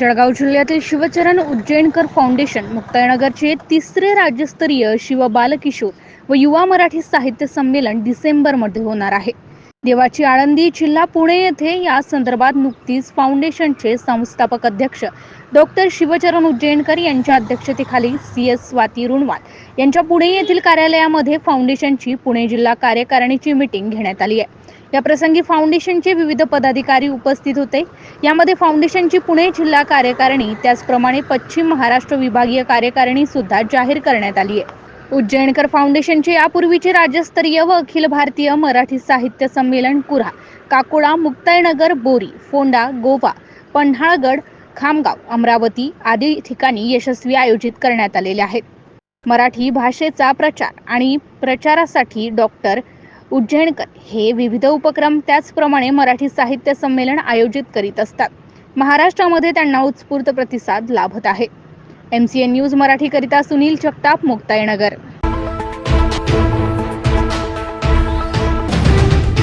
जळगाव जिल्ह्यातील शिवचरण उज्जैनकर फाउंडेशन मुक्ताईनगरचे तिसरे राज्यस्तरीय शिव बालकिशोर व युवा मराठी साहित्य संमेलन डिसेंबरमध्ये होणार आहे. देवाची आळंदी जिल्हा पुणे येथे या संदर्भात नुकतीच फाउंडेशनचे संस्थापक अध्यक्ष डॉक्टर शिवचरण उज्जैनकर यांच्या अध्यक्षतेखाली सी एस स्वाती रुणवाल यांच्या पुणे येथील कार्यालयामध्ये फाउंडेशनची पुणे जिल्हा कार्यकारिणीची मीटिंग घेण्यात आली आहे. या प्रसंगी फाउंडेशनचे विविध पदाधिकारी उपस्थित होते. यामध्ये फाउंडेशनची पुणे जिल्हा कार्यकारिणी त्याचप्रमाणे पश्चिम महाराष्ट्र विभागीय कार्यकारिणी सुद्धा जाहीर करण्यात आली आहे. उज्जैनकर फाउंडेशनचे यापूर्वीचे राज्यस्तरीय व अखिल भारतीय मराठी साहित्य संमेलन कुरा काकोळा मुक्ताईनगर बोरी फोंडा गोवा पन्हाळगड खामगाव अमरावती आदी ठिकाणी यशस्वी आयोजित करण्यात आलेले आहेत. मराठी भाषेचा प्रचार आणि प्रचारासाठी डॉक्टर उज्जैनकर हे विविध उपक्रम त्याचप्रमाणे मराठी साहित्य संमेलन आयोजित करीत असतात. महाराष्ट्रामध्ये त्यांना उत्स्फूर्त प्रतिसाद लाभत आहे. एम सी एन न्यूज मराठीकरिता सुनील जगताप मुक्ताईनगर